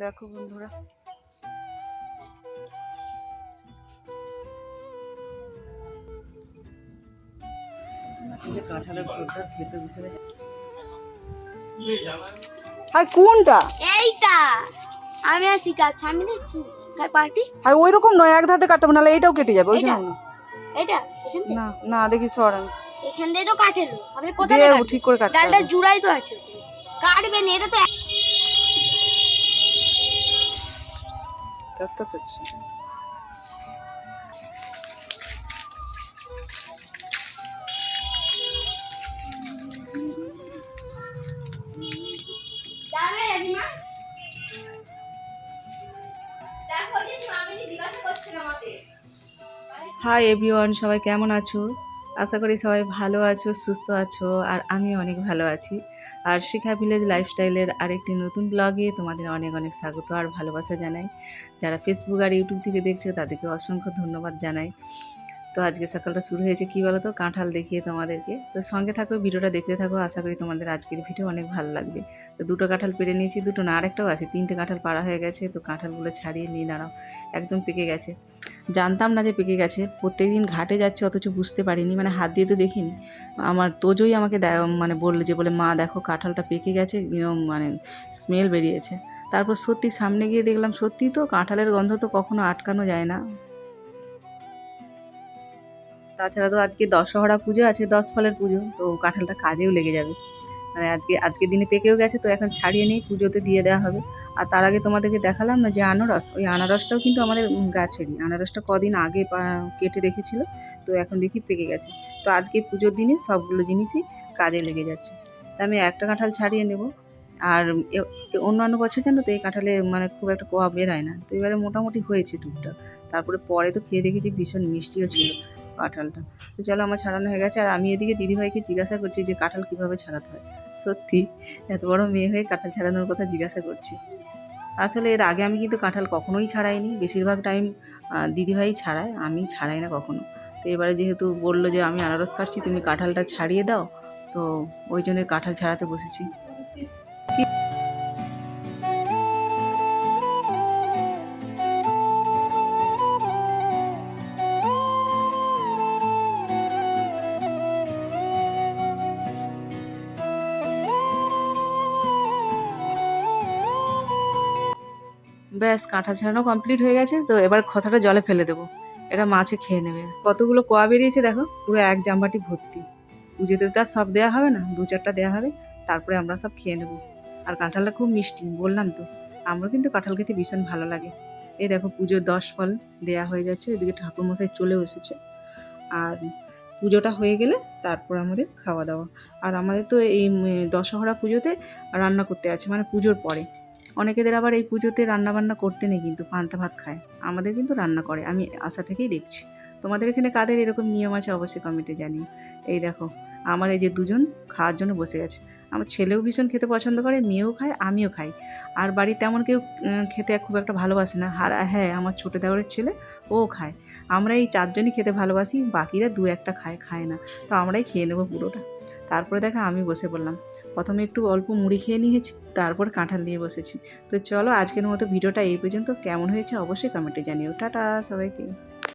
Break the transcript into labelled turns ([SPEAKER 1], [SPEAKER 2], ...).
[SPEAKER 1] দেখো বন্ধুরা।
[SPEAKER 2] কাঁঠালের প্রচার খেতে বসে গেছে
[SPEAKER 1] হাই কোনটা?
[SPEAKER 3] এইটা। আমি আর শিখাচ্ছি আমি দেখছি। পার্টি
[SPEAKER 1] হাই ওই রকম নয় এক ধাতে কাটতে হবে নাহলে এইটাও কেটে যাবে ওই
[SPEAKER 3] এইটা?
[SPEAKER 1] জন্য
[SPEAKER 3] এটা
[SPEAKER 1] না না দেখি সর আমি।
[SPEAKER 3] এখান দিয়ে তো কাটেলো আপনি কোথায় কাটবেন?
[SPEAKER 1] ঠিক করে কাটতে
[SPEAKER 3] ডালটা জুড়াই তো আছে। কাটবেন এটা তো করছেন আমাদের
[SPEAKER 2] হাই এভরিওয়ান সবাই কেমন আছো? আশা করি সবাই ভালো আছো, সুস্থ আছো, আর আমি অনেক ভালো আছি। আর শিখা ভিলেজ লাইফস্টাইলের আরেকটি নতুন ব্লগে তোমাদের অনেক অনেক স্বাগত আর ভালোবাসা জানাই। যারা ফেসবুক আর ইউটিউব থেকে দেখছ, তাদেরকে অসংখ্য ধন্যবাদ জানাই। তো আজকে সকালটা শুরু হয়েছে কী বলো তো কাঁঠাল দেখিয়ে তোমাদেরকে। তো সঙ্গে থাকো, ভিডিওটা দেখতে থাকো। আশা করি তোমাদের আজকের ভিডিও অনেক ভালো লাগবে। তো দুটো কাঁঠাল পেরে নিয়েছি, দুটো না আরেকটাও আছে। তিনটে কাঁঠাল পাড়া হয়ে গেছে। তো কাঁঠালগুলো ছাড়িয়ে নিয়ে দাঁড়াও। একদম পেকে গেছে। জানতাম না যে পেকে গেছে। প্রত্যেকদিন ঘাটে যাচ্ছে, অথচ বুঝতে পারিনি মানে হাত দিয়ে তো দেখিনি। আমার তোজই আমাকে মানে বলল যে, বলে, মা, দেখো, কাঁঠালটা পেকে গেছে মানে স্মেল বেরিয়েছে। তারপর সত্যি সামনে গিয়ে দেখলাম, সত্যি তো কাঁঠালের গন্ধ তো কখনো আটকানো যায় না। তাছাড়া তো আজকে দশহরা পুজো আছে, দশ ফলের পুজো, তো কাঁঠালটা কাজেও লেগে যাবে। মানে আজকে, আজকের দিনে পেকেও গেছে, তো এখন ছাড়িয়ে নিয়ে পুজোতে দিয়ে দেওয়া হবে। আর তার আগে তোমাদেরকে দেখালাম না যে আনারস, ওই আনারসটাও কিন্তু আমাদের গাছেরই। আনারসটা কদিন আগে কেটে রেখেছিল, তো এখন দেখি পেকে গেছে। তো আজকে পুজোর দিনে সবগুলো জিনিসই কাজে লেগে যাচ্ছে। তা আমি একটা কাঁঠাল ছাড়িয়ে নেব। আর অন্যান্য বছর জানো তো, এই কাঁঠালে মানে খুব একটা কোয়া বেরোয় না। তো এবারে মোটামুটি হয়েছে টুকটাক। তারপরে পরে তো খেয়ে দেখেছি ভীষণ মিষ্টিও ছিল। কাঁঠালটা। তো চলো আমার ছাড়ানো হয়ে গেছে, আর আমি এদিকে দিদিভাইকে জিজ্ঞাসা করছি যে কাঁঠাল কীভাবে ছাড়াতে হয়। সত্যি, এত বড় মেয়ে হয়ে কাঁঠাল ছাড়ানোর কথা জিজ্ঞাসা করছি। আসলে এর আগে আমি কিন্তু কাঁঠাল কখনোই ছাড়াইনি, বেশিরভাগ টাইম দিদিভাই ছাড়ায়, আমি ছাড়াই না কখনো। তো এবারে যেহেতু বলল যে আমি আনারস কাটছি, তুমি কাঁঠালটা ছাড়িয়ে দাও, তো ওই জন্য কাঁঠাল ছাড়াতে বসেছি। ব্যাস, কাঁঠাল ছাড়ানো কমপ্লিট হয়ে গেছে, তো এবার খসাটা জলে ফেলে দেবো। এটা মাছে খেয়ে নেবে। কতগুলো কোয়া বেরিয়েছে দেখো, পুরো এক জামবাটি ভর্তি। পুজোতে তো আর সব দেওয়া হবে না, দু চারটা দেওয়া হবে, তারপরে আমরা সব খেয়ে নেব। আর কাঁঠালটা খুব মিষ্টি, বললাম তো। আমার কিন্তু কাঁঠাল খেতে ভীষণ ভালো লাগে। এই দেখো, পুজোর দশ ফল দেয়া হয়ে যাচ্ছে এদিকে ঠাকুরমশাই চলেও এসেছে। আর পুজোটা হয়ে গেলে তারপর আমাদের খাওয়া দাওয়া। আর আমাদের তো এই দশহরা পুজোতে রান্না করতে আছে মানে পুজোর পরে। অনেকেদের আবার এই পুজোতে রান্না বান্না করতে নেই কিন্তু, পান্তা ভাত খায়। আমাদের কিন্তু রান্না করে, আমি আশা থেকেই দেখছি। তোমাদের এখানে কাদের এরকম নিয়ম আছে অবশ্যই কমেন্টে জানি এই দেখো, আমার এই যে দুজন খাওয়ার জন্য বসে গেছে। আমার ছেলেও ভীষণ খেতে পছন্দ করে, মেয়েও খায়, আমিও খাই। আর বাড়ির তেমন কেউ খেতে খুব একটা ভালোবাসে না। আর হ্যাঁ আমার ছোটো দেওয়ারের ছেলে, ও খায়। আমরা এই চারজনই খেতে ভালোবাসি, বাকিরা দু একটা খায় খায় না। তো আমরাই খেয়ে নেব পুরোটা। তারপরে দেখা আমি বসে পড়লাম। প্রথমে একটু অল্প মুড়ি খেয়ে নিয়েছি, তারপর কাঁঠাল নিয়ে বসেছি। তো চলো আজকের মতো ভিডিওটা এই পর্যন্ত। কেমন হয়েছে অবশ্যই কমেন্টে জানিও। টাটা সবাইকে।